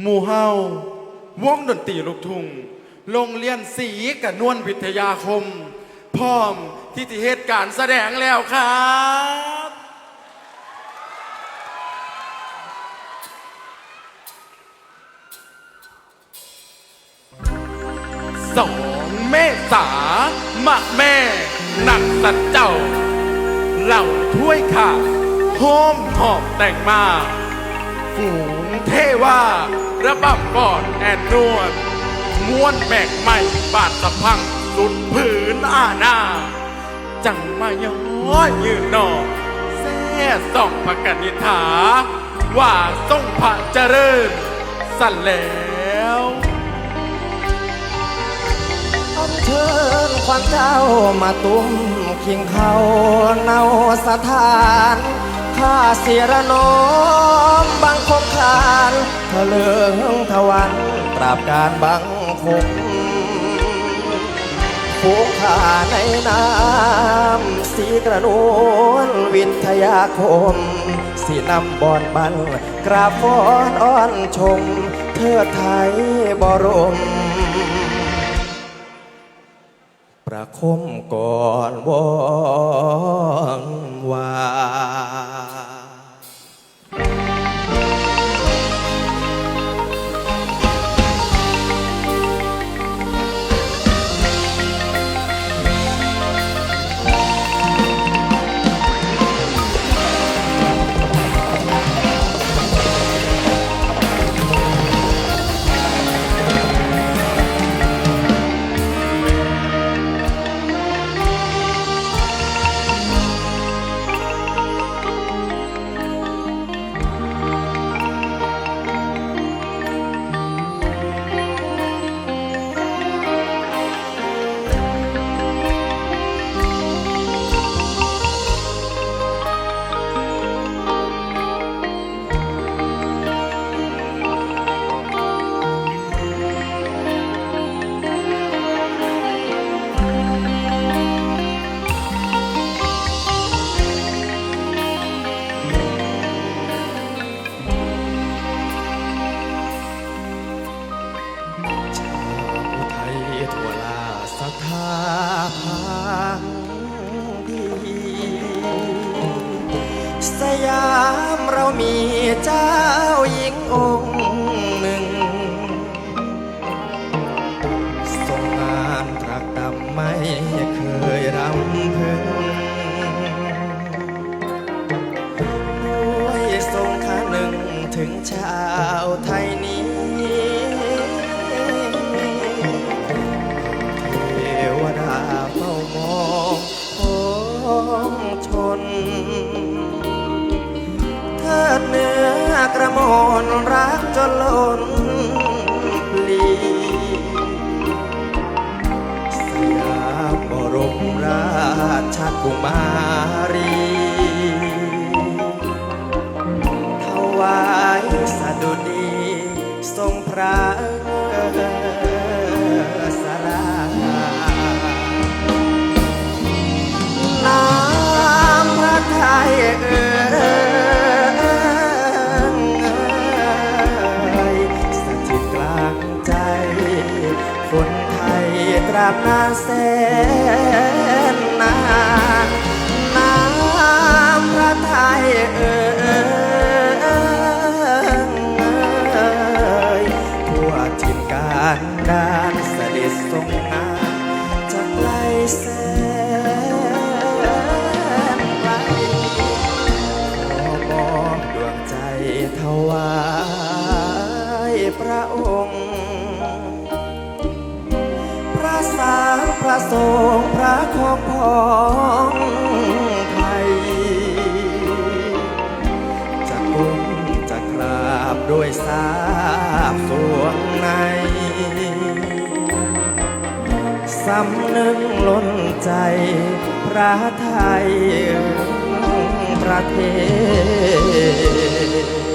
หมู่เฮาวงดนตรีลูกทุ่งโรงเรียนศรีกนวลวิทยาคม พร้อมที่จะเหตุการณ์แสดงแล้วครับสองเมษามะแม่หนักสัตว์เจ้า เหล่าถ้วยค่ะโฮมหอบแต่งมาฝูงเทว่า ระบำก่อนแอนนวลม้วนแบกใหม่บาดสะพังสุดผืนอาณาจังมาย้อยยืนนอกแซ่ส่องพระกนิฐา ว่าทรงพระเจริญสั่นแล้วอันเชิญควันเจ้ามาตุ้มเคียงเขาเนาสถาน ข้าเสียระนอมบังคมคานทะเลิงทวันปราบการบังคมผูกขาในน้ำสีกระนวลวิทยาคม สีนำบอนบัน กราบฟ้อนอ้อนชม เทิดไทยบรม ประคมก่อนวอนวา ถึงชาวไทยนี้เทวดาเฝ้ามองของชนเธอเนื้อกระมอนรักจนล้นปลีสยามบรมราชกุมารี รงพระสราน้ำพระไทยเอ่ยสถิตกลางใจ คนไทยตราบนานแสน ฆ์พรงพระของของไทย จะกุมจะกราบด้วยสาบสวงในสำนึกล้นใจพระไทยประเทศ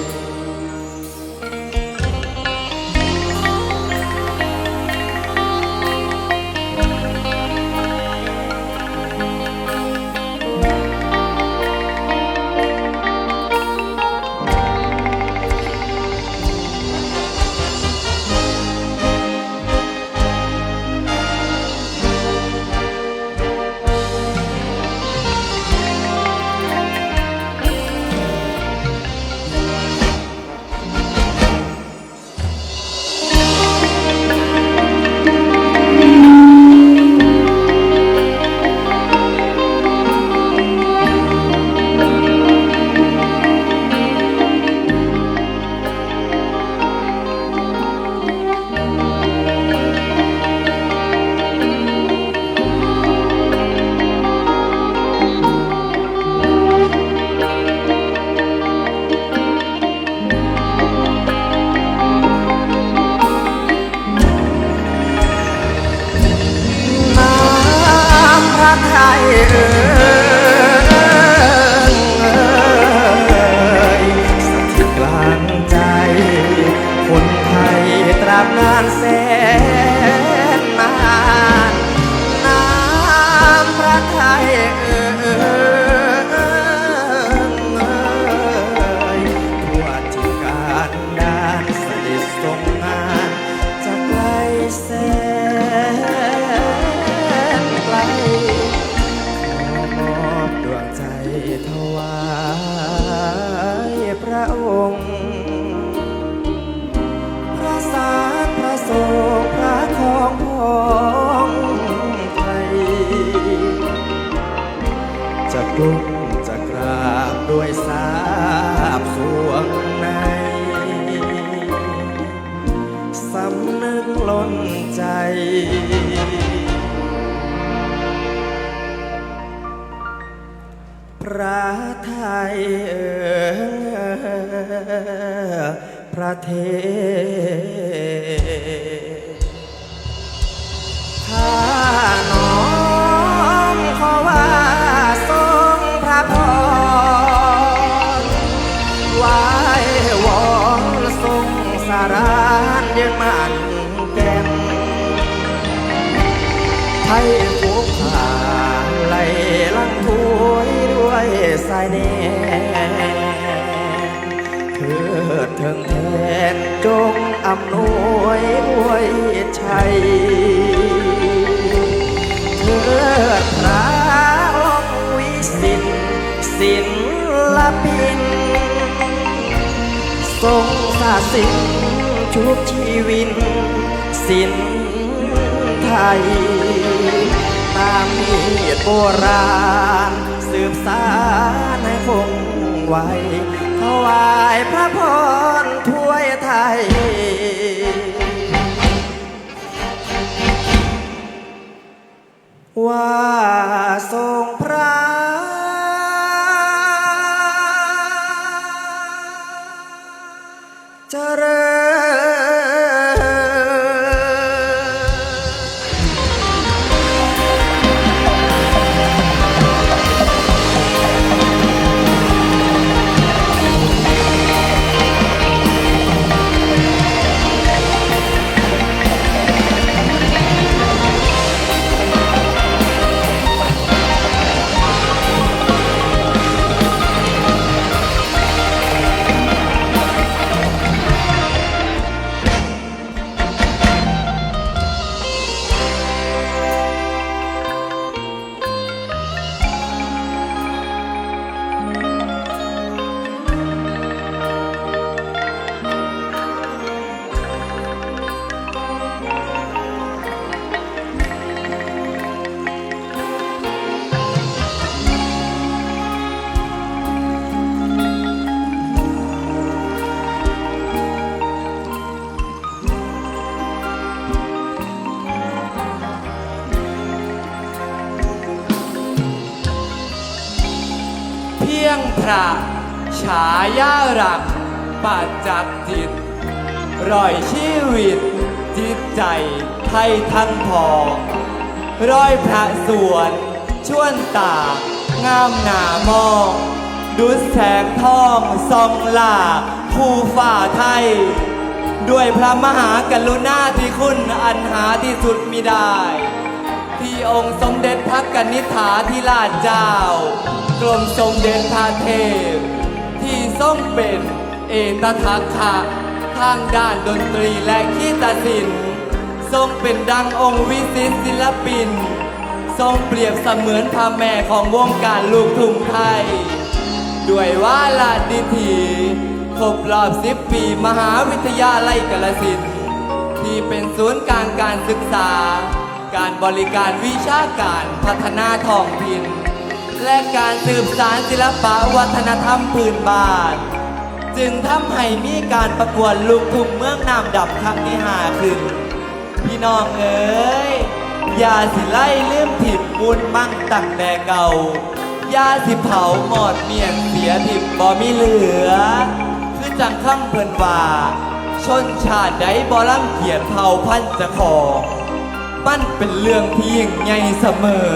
พ ถิงแทนจงอำนวยอวยชัยเถิดพระองค์วิสิทธิ์ศิลปิน ทรงสาสินชุบชีวินสินไทย ตามมีโบราณ สืบสานให้คงไว้ ถวายพระพรถ้วยไทย ว่าทรงพระเจริญายารักปัจจักจิตร่อยชีวิต จิตใจไทยทั้งพอร้อยพระสวนชวนตางามหนามองดุจแสงทองส่องล่าผู้ฝ่าไทย ด้วยพระมหากรุณาที่คุณอันหาที่สุดมิได้ ที่องค์สมเด็จพระกนิษฐาธิราชเจ้า กรมสมเด็จพระเทพ ที่ทรงเป็นเอกทักษะทางด้านดนตรีและขีตศิลป์ทรงเป็นดังองค์วิสิตศิลปิน ทรงเปรียบเสมือนพระแม่ของวงการลูกทุ่งไทย ด้วยว่าลาดิถีครบรอบสิบปีมหาวิทยาลัยกาลสินที่เป็นศูนย์กลางการศึกษา การบริการวิชาการพัฒนาท้องถิ่น และการสืบสารศิลปะวัฒนธรรมพื้นบ้าน จึงทำให้มีการประกวดลูกทุ่งเมืองนามดับครั้งที่หาขึ้น พี่น้องเอ๋ยอย่าสิไล่ลืมถิ่มบุญมั่งตั้งแต่เก่าอย่าสิเผาหมอดเมียนเสียถิ่มบ่มีเหลือ คือจังคำเพิ่นว่าชนชาติใดบ่รังเกียจเผ่าพันธุ์จะของมันเป็นเรื่องที่ยิ่งใหญ่เสมอ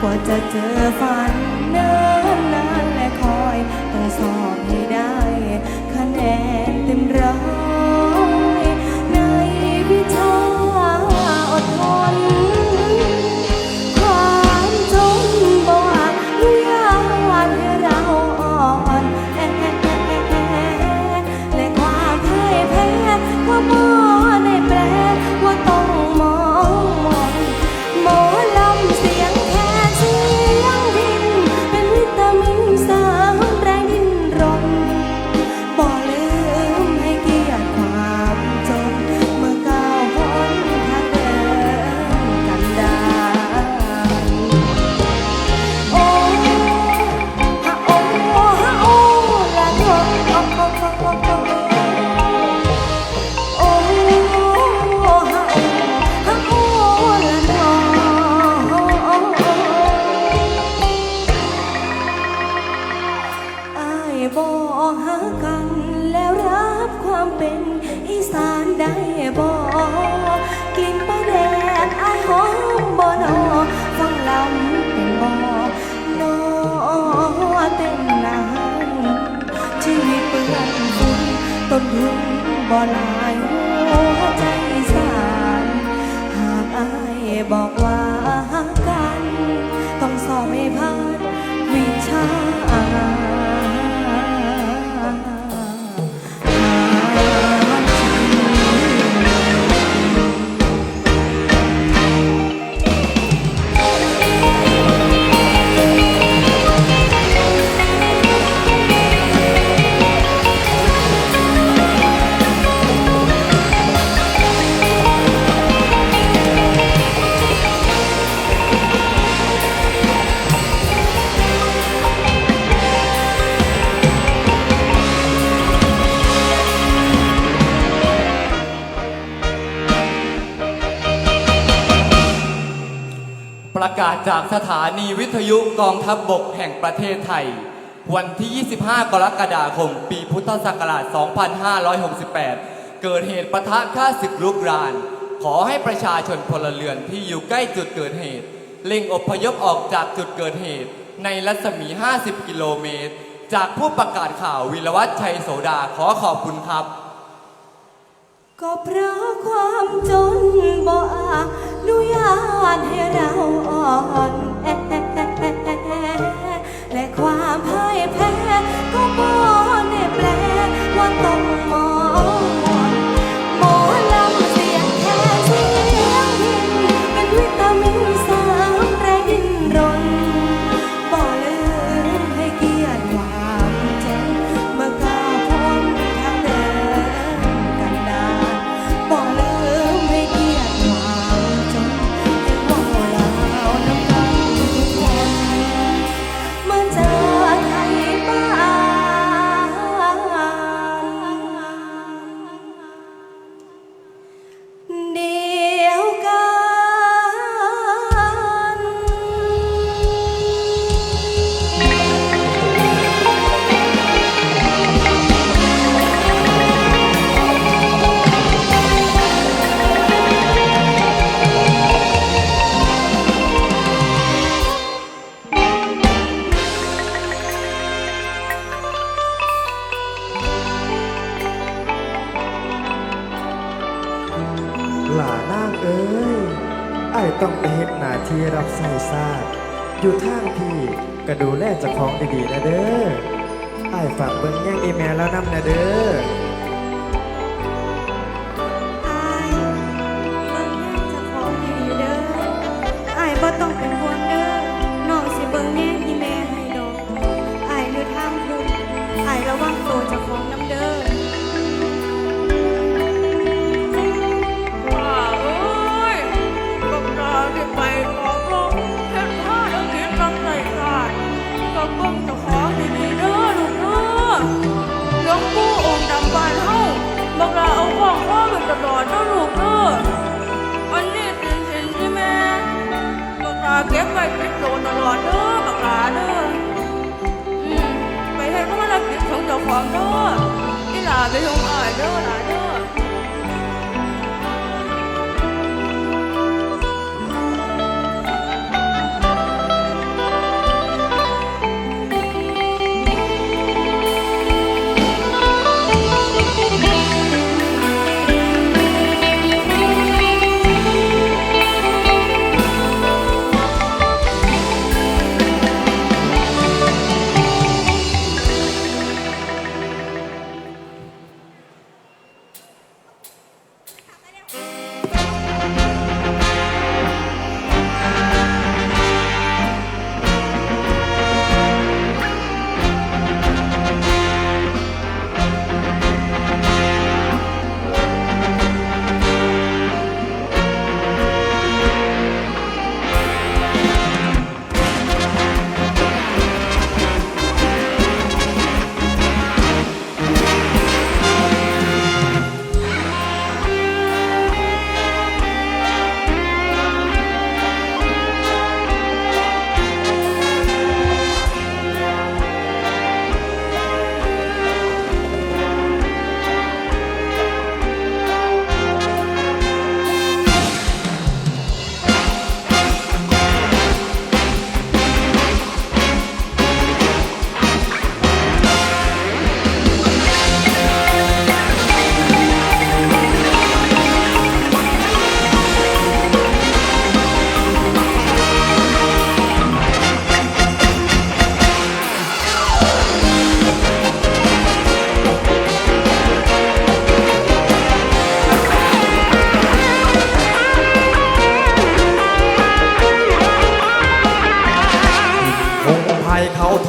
กว่าจะเจอฝันเนิ่นนานและคอยต้องสอบให้ได้คะแนนเต็มร้อย ไม่พลาดวิชา ประกาศจากสถานีวิทยุกองทัพบบกแห่งประเทศไทย วันที่ 25 กรกฎาคม ปีพุทธศักราช 2568 เกิดเหตุปะทะฆ่าศึกลุกราน ขอให้ประชาชนพลเรือนที่อยู่ใกล้จุดเกิดเหตุเร่งอพยพออกจากจุดเกิดเหตุ ในรัศมี 50 กิโลเมตร จากผู้ประกาศข่าววิรวัฒน์ชัยโสดาขอขอบคุณครับ ก็เพราะความจนบ่อานุญาตให้เราอ่อนแอและความพ่ายแพ้ก็บ่ได้แปลว่าต้องมอง ที่รับใส่ซาดอยู่ทางพี่ก็ดูแลเจ้าของดีๆนะเด้อไอ้ฝากเบิ่งแย่งอีเมลแล้วนำนะเด้อ จของเจ้าขอ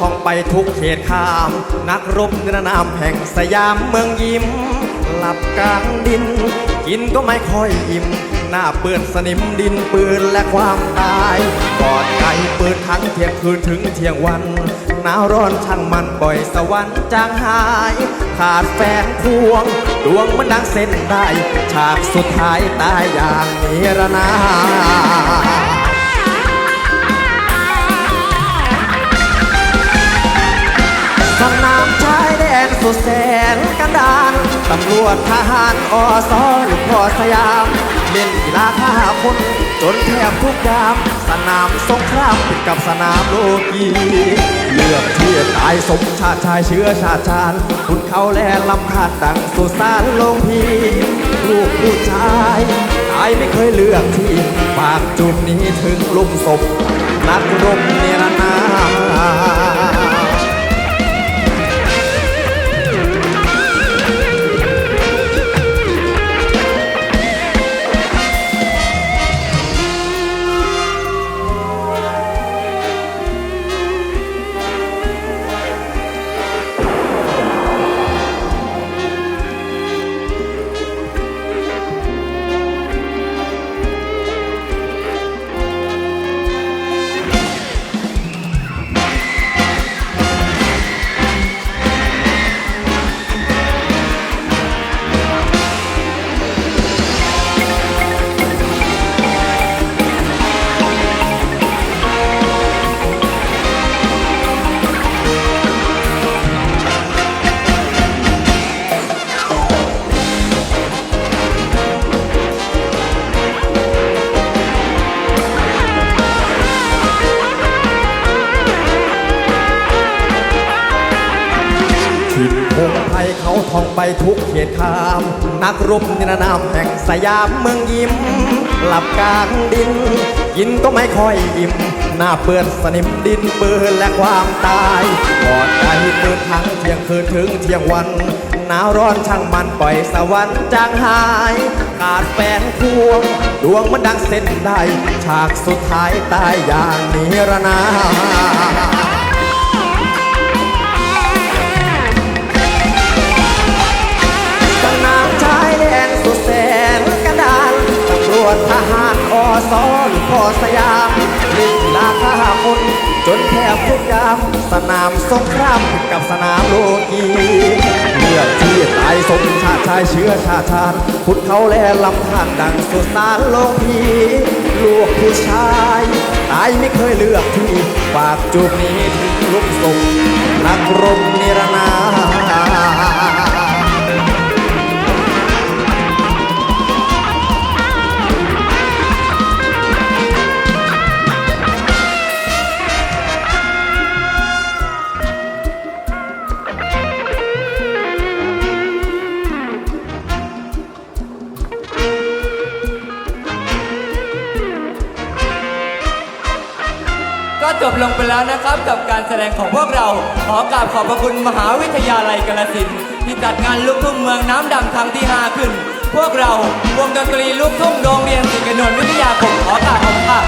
ท่องไปทุกเขตข้าม นักรบนิรนามแห่งสยามเมืองยิ้ม หลับกลางดิน กินก็ไม่ค่อยอิ่ม หน้าเปื้อนสนิมดินปืนและความตายกอดไก่ปืนทั้งเที่ยงคืนถึงเที่ยงวัน หนาวร้อนช่างมันปล่อยสวรรค์จางหาย ขาดแฟนพวง ดวงมันดังเส้นได้ ฉากสุดท้ายตายอย่างนิรนาม สุดแสนกันดานตำรวจทหารอสอหรือพอสยาม เล่นกีฬาฆ่าคน จนแทบทุกยาม สนามสงครามติดกับสนามโลกีเลือกที่ตายสมชาติชายเชื้อชาติชาญคุณเขาแลลำคาดดังสุสานลงพีลูกผู้ชายตายไม่เคยเลือกที่ฝากจุดนี้ถึงลุมศพนักรบเนรนา สยามเมืองยิ้ม หลับกลางดินกินก็ไม่ค่อยอิ่มหน้าเปื้อนสนิมดินปืนและความตายกอดใจปืนทั้งเที่ยงคืนถึงเที่ยงวันหนาวร้อนช่างมันปล่อยสวรรค์จางหาย ขาดแฟนควง ดวงมันดังเส้นได้ฉากสุดท้ายตายอย่างนิรนาม สอนพอสยามลิงลาฆ่าคนจนแทบทุกยามสนามสงครามกับสนามโลกีเลือดที่ตายสมชาติชายเชื้อชาติชาติพุทธเขาและลำธารดังสุสานโลงพีลูกผู้ชายตายไม่เคยเลือกที่ฝากจูบนี้ถึงลุกส่งนักรบนิรนา จบลงไปแล้วนะครับ กับการแสดงของพวกเรา ขอกราบขอบพระคุณมหาวิทยาลัยกาลสินธุ์ที่จัดงานลูกทุ่งเมืองน้ำดำครั้งที่ 5 ขึ้น พวกเราวงดนตรีลูกทุ่งโรงเรียนสิงห์กนนท์วิทยาคมขอกราบขอบคุณค่ะ